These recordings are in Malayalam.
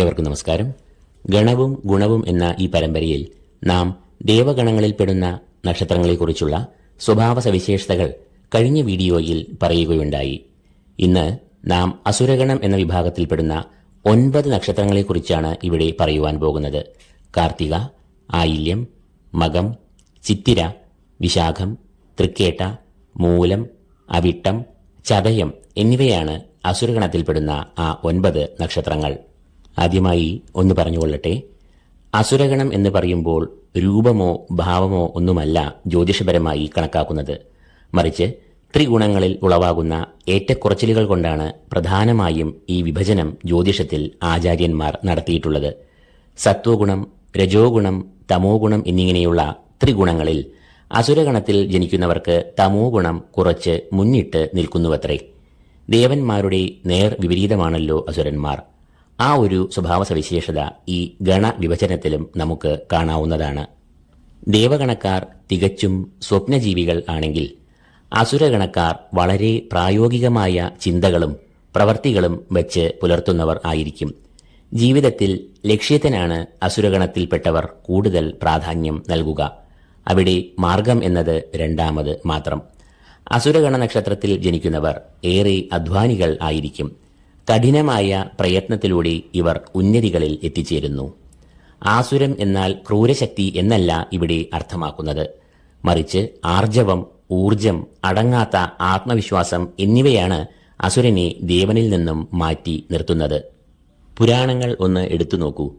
ഏവർക്കും നമസ്കാരം. ഗണവും ഗുണവും എന്ന ഈ പരമ്പരയിൽ നാം ദേവഗണങ്ങളിൽപ്പെടുന്ന നക്ഷത്രങ്ങളെക്കുറിച്ചുള്ള സ്വഭാവ സവിശേഷതകൾ കഴിഞ്ഞ വീഡിയോയിൽ പറയുകയുണ്ടായി. ഇന്ന് നാം അസുരഗണം എന്ന വിഭാഗത്തിൽപ്പെടുന്ന ഒൻപത് നക്ഷത്രങ്ങളെക്കുറിച്ചാണ് ഇവിടെ പറയുവാൻ പോകുന്നത്. കാർത്തിക ആയില്യം മകം ചിത്തിര വിശാഖം തൃക്കേട്ട മൂലം അവിട്ടം ചതയം എന്നിവയാണ് അസുരഗണത്തിൽപ്പെടുന്ന ആ ഒൻപത് നക്ഷത്രങ്ങൾ. ആദ്യമായി ഒന്ന് പറഞ്ഞുകൊള്ളട്ടെ. അസുരഗണം എന്ന് പറയുമ്പോൾ രൂപമോ ഭാവമോ ഒന്നുമല്ല ജ്യോതിഷപരമായി കണക്കാക്കുന്നത്. മറിച്ച് ത്രിഗുണങ്ങളിൽ ഉളവാകുന്ന ഏറ്റക്കുറച്ചിലുകൾ കൊണ്ടാണ് പ്രധാനമായും ഈ വിഭജനം ജ്യോതിഷത്തിൽ ആചാര്യന്മാർ നടത്തിയിട്ടുള്ളത്. സത്വഗുണം രജോഗുണം തമോഗുണം തമോ ഗുണം എന്നിങ്ങനെയുള്ള ത്രിഗുണങ്ങളിൽ അസുരഗണത്തിൽ ജനിക്കുന്നവർക്ക് തമോ ഗുണം കുറച്ച് മുന്നിട്ട് നിൽക്കുന്നുവത്രേ. ദേവന്മാരുടെ നേർ വിപരീതമാണല്ലോ അസുരന്മാർ. ആ ഒരു സ്വഭാവ സവിശേഷത ഈ ഗണവിഭജനത്തിലും നമുക്ക് കാണാവുന്നതാണ്. ദേവഗണക്കാർ തികച്ചും സ്വപ്നജീവികൾ ആണെങ്കിൽ അസുരഗണക്കാർ വളരെ പ്രായോഗികമായ ചിന്തകളും പ്രവർത്തികളും വെച്ച് പുലർത്തുന്നവർ ആയിരിക്കും. ജീവിതത്തിൽ ലക്ഷ്യത്തിനാണ് അസുരഗണത്തിൽപ്പെട്ടവർ കൂടുതൽ പ്രാധാന്യം നൽകുക. അവിടെ മാർഗം എന്നത് രണ്ടാമത് മാത്രം. അസുരഗണ നക്ഷത്രത്തിൽ ജനിക്കുന്നവർ ഏറെ അധ്വാനികൾ ആയിരിക്കും. കഠിനമായ പ്രയത്നത്തിലൂടെ ഇവർ ഉന്നതികളിൽ എത്തിച്ചേരുന്നു. ആസുരം എന്നാൽ ക്രൂരശക്തി എന്നല്ല ഇവിടെ അർത്ഥമാക്കുന്നത്. മറിച്ച് ആർജവം ഊർജം അടങ്ങാത്ത ആത്മവിശ്വാസം എന്നിവയാണ് അസുരനെ ദേവനിൽ നിന്നും മാറ്റി നിർത്തുന്നത്. പുരാണങ്ങൾ ഒന്ന് എടുത്തു നോക്കൂ.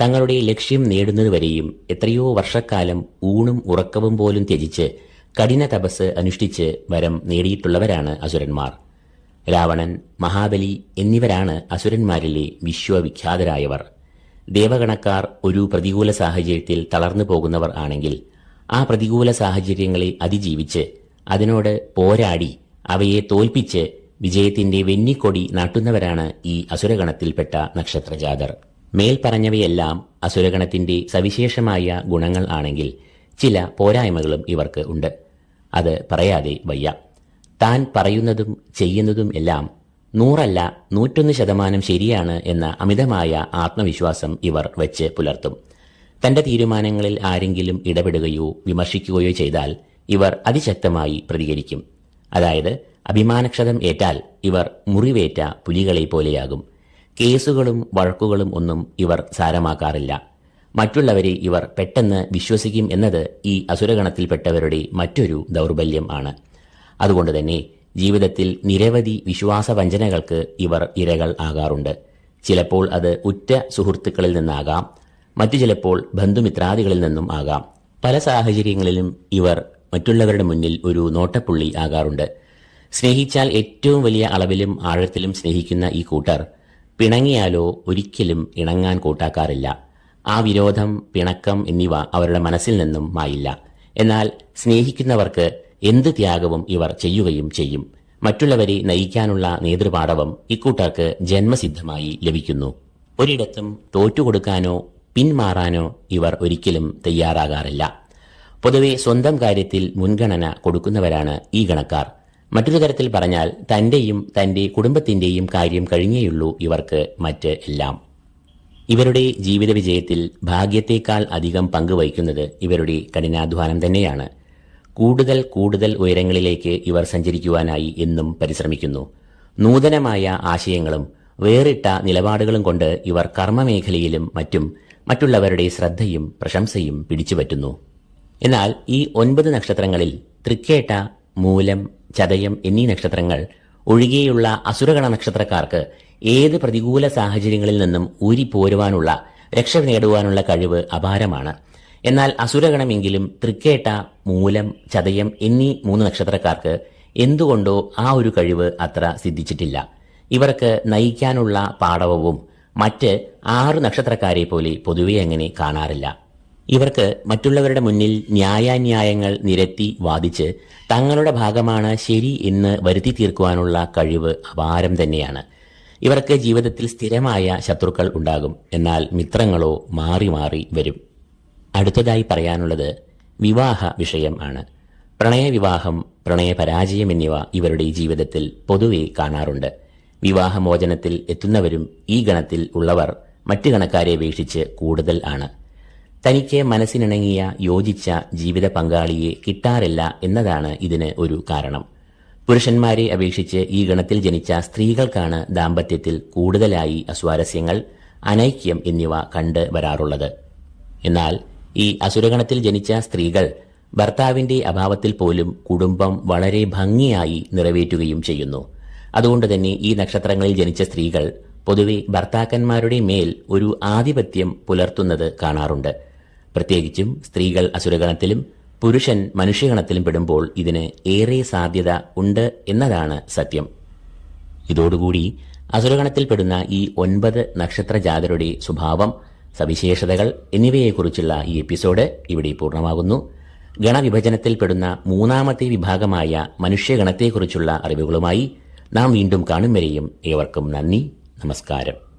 തങ്ങളുടെ ലക്ഷ്യം നേടുന്നതുവരെയും എത്രയോ വർഷക്കാലം ഊണും ഉറക്കവും പോലും ത്യജിച്ച് കഠിന തപസ് അനുഷ്ഠിച്ച് വരം നേടിയിട്ടുള്ളവരാണ് അസുരന്മാർ. രാവണൻ മഹാബലി എന്നിവരാണ് അസുരന്മാരിലെ വിശ്വവിഖ്യാതരായവർ. ദേവഗണക്കാർ ഒരു പ്രതികൂല സാഹചര്യത്തിൽ തളർന്നു പോകുന്നവർ ആണെങ്കിൽ ആ പ്രതികൂല സാഹചര്യങ്ങളെ അതിജീവിച്ച് അതിനോട് പോരാടി അവയെ തോൽപ്പിച്ച് വിജയത്തിന്റെ വെന്നിക്കൊടി നാട്ടുന്നവരാണ് ഈ അസുരഗണത്തിൽപ്പെട്ട നക്ഷത്രജാതർ. മേൽപ്പറഞ്ഞവയെല്ലാം അസുരഗണത്തിന്റെ സവിശേഷമായ ഗുണങ്ങൾ ആണെങ്കിൽ ചില പോരായ്മകളും ഇവർക്ക് ഉണ്ട്. അത് പറയാതെ വയ്യ. താൻ പറയുന്നതും ചെയ്യുന്നതും എല്ലാം നൂറല്ല നൂറ്റൊന്ന് ശതമാനം ശരിയാണ് എന്ന അമിതമായ ആത്മവിശ്വാസം ഇവർ വെച്ച് പുലർത്തും. തന്റെ തീരുമാനങ്ങളിൽ ആരെങ്കിലും ഇടപെടുകയോ വിമർശിക്കുകയോ ചെയ്താൽ ഇവർ അതിശക്തമായി പ്രതികരിക്കും. അതായത് അഭിമാനക്ഷതം ഏറ്റാൽ ഇവർ മുറിവേറ്റ പുലികളെ പോലെയാകും. കേസുകളും വഴക്കുകളും ഒന്നും ഇവർ സാരമാക്കാറില്ല. മറ്റുള്ളവരെ ഇവർ പെട്ടെന്ന് വിശ്വസിക്കും എന്നത് ഈ അസുരഗണത്തിൽപ്പെട്ടവരുടെ മറ്റൊരു ദൗർബല്യം ആണ്. അതുകൊണ്ട് തന്നെ ജീവിതത്തിൽ നിരവധി വിശ്വാസവഞ്ചനകൾക്ക് ഇവർ ഇരകൾ ആകാറുണ്ട്. ചിലപ്പോൾ അത് ഉറ്റ സുഹൃത്തുക്കളിൽ നിന്നാകാം മറ്റു ചിലപ്പോൾ ബന്ധുമിത്രാദികളിൽ നിന്നും ആകാം. പല സാഹചര്യങ്ങളിലും ഇവർ മറ്റുള്ളവരുടെ മുന്നിൽ ഒരു നോട്ടപ്പുള്ളി ആകാറുണ്ട്. സ്നേഹിച്ചാൽ ഏറ്റവും വലിയ അളവിലും ആഴത്തിലും സ്നേഹിക്കുന്ന ഈ കൂട്ടർ പിണങ്ങിയാലോ ഒരിക്കലും ഇണങ്ങാൻ കൂട്ടാക്കാറില്ല. ആ വിരോധം പിണക്കം എന്നിവ അവരുടെ മനസ്സിൽ നിന്നും മായില്ല. എന്നാൽ സ്നേഹിക്കുന്നവർക്ക് എന്ത് ത്യാഗവും ഇവർ ചെയ്യുകയും ചെയ്യും. മറ്റുള്ളവരെ നയിക്കാനുള്ള നേതൃപാടവം ഇക്കൂട്ടർക്ക് ജന്മസിദ്ധമായി ലഭിക്കുന്നു. ഒരിടത്തും തോറ്റുകൊടുക്കാനോ പിന്മാറാനോ ഇവർ ഒരിക്കലും തയ്യാറാകാറില്ല. പൊതുവെ സ്വന്തം കാര്യത്തിൽ മുൻഗണന കൊടുക്കുന്നവരാണ് ഈ ഗണക്കാർ. മറ്റൊരു തരത്തിൽ പറഞ്ഞാൽ തന്റെയും തന്റെ കുടുംബത്തിന്റെയും കാര്യം കഴിഞ്ഞേയുള്ളൂ ഇവർക്ക് മറ്റ് എല്ലാം. ഇവരുടെ ജീവിത വിജയത്തിൽ ഭാഗ്യത്തേക്കാൾ അധികം പങ്കുവഹിക്കുന്നത് ഇവരുടെ കഠിനാധ്വാനം തന്നെയാണ്. കൂടുതൽ കൂടുതൽ ഉയരങ്ങളിലേക്ക് ഇവർ സഞ്ചരിക്കുവാനായി എന്നും പരിശ്രമിക്കുന്നു. നൂതനമായ ആശയങ്ങളും വേറിട്ട നിലപാടുകളും കൊണ്ട് ഇവർ കർമ്മമേഖലയിലും മറ്റും മറ്റുള്ളവരുടെ ശ്രദ്ധയും പ്രശംസയും പിടിച്ചുപറ്റുന്നു. എന്നാൽ ഈ ഒൻപത് നക്ഷത്രങ്ങളിൽ തൃക്കേട്ട മൂലം ചതയം എന്നീ നക്ഷത്രങ്ങൾ ഒഴികെയുള്ള അസുരഗണ നക്ഷത്രക്കാർക്ക് ഏത് പ്രതികൂല സാഹചര്യങ്ങളിൽ നിന്നും ഊരിപ്പോരുവാനുള്ള രക്ഷ നേടുവാനുള്ള കഴിവ് അപാരമാണ്. എന്നാൽ അസുരഗണമെങ്കിലും തൃക്കേട്ട മൂലം ചതയം എന്നീ മൂന്ന് നക്ഷത്രക്കാർക്ക് എന്തുകൊണ്ടോ ആ ഒരു കഴിവ് അത്ര സിദ്ധിച്ചിട്ടില്ല. ഇവർക്ക് നയിക്കാനുള്ള പാടവവും മറ്റ് ആറ് നക്ഷത്രക്കാരെ പോലെ പൊതുവെ അങ്ങനെ കാണാറില്ല. ഇവർക്ക് മറ്റുള്ളവരുടെ മുന്നിൽ ന്യായാന്യായങ്ങൾ നിരത്തി വാദിച്ച് തങ്ങളുടെ ഭാഗമാണ് ശരി എന്ന് വരുത്തി തീർക്കുവാനുള്ള കഴിവ് അപാരം തന്നെയാണ്. ഇവർക്ക് ജീവിതത്തിൽ സ്ഥിരമായ ശത്രുക്കൾ ഉണ്ടാകും. എന്നാൽ മിത്രങ്ങളോ മാറി മാറി വരും. അടുത്തതായി പറയാനുള്ളത് വിവാഹ വിഷയം ആണ്. പ്രണയവിവാഹം പ്രണയപരാജയം എന്നിവ ഇവരുടെ ജീവിതത്തിൽ പൊതുവെ കാണാറുണ്ട്. വിവാഹമോചനത്തിൽ എത്തുന്നവരും ഈ ഗണത്തിൽ ഉള്ളവർ മറ്റു ഗണക്കാരെ അപേക്ഷിച്ച് കൂടുതൽ ആണ്. തനിക്ക് മനസ്സിനിണങ്ങിയ യോജിച്ച ജീവിത പങ്കാളിയെ കിട്ടാറില്ല എന്നതാണ് ഇതിന് ഒരു കാരണം. പുരുഷന്മാരെ അപേക്ഷിച്ച് ഈ ഗണത്തിൽ ജനിച്ച സ്ത്രീകൾക്കാണ് ദാമ്പത്യത്തിൽ കൂടുതലായി അസ്വാരസ്യങ്ങൾ അനൈക്യം എന്നിവ കണ്ട് വരാറുള്ളത്. എന്നാൽ ഈ അസുരഗണത്തിൽ ജനിച്ച സ്ത്രീകൾ ഭർത്താവിന്റെ അഭാവത്തിൽ പോലും കുടുംബം വളരെ ഭംഗിയായി നിറവേറ്റുകയും ചെയ്യുന്നു. അതുകൊണ്ട് തന്നെ ഈ നക്ഷത്രങ്ങളിൽ ജനിച്ച സ്ത്രീകൾ പൊതുവെ ഭർത്താക്കന്മാരുടെ മേൽ ഒരു ആധിപത്യം പുലർത്തുന്നത് കാണാറുണ്ട്. പ്രത്യേകിച്ചും സ്ത്രീകൾ അസുരഗണത്തിലും പുരുഷൻ മനുഷ്യഗണത്തിലും പെടുമ്പോൾ ഇതിന് ഏറെ സാധ്യത ഉണ്ട് എന്നതാണ് സത്യം. ഇതോടുകൂടി അസുരഗണത്തിൽപ്പെടുന്ന ഈ ഒൻപത് നക്ഷത്രജാതരുടെ സ്വഭാവം സവിശേഷതകൾ എന്നിവയെക്കുറിച്ചുള്ള ഈ എപ്പിസോഡ് ഇവിടെ പൂർണമാകുന്നു. ഗണവിഭജനത്തിൽപ്പെടുന്ന മൂന്നാമത്തെ വിഭാഗമായ മനുഷ്യഗണത്തെക്കുറിച്ചുള്ള അറിവുകളുമായി നാം വീണ്ടും കാണും വരെയും ഏവർക്കും നന്ദി നമസ്കാരം.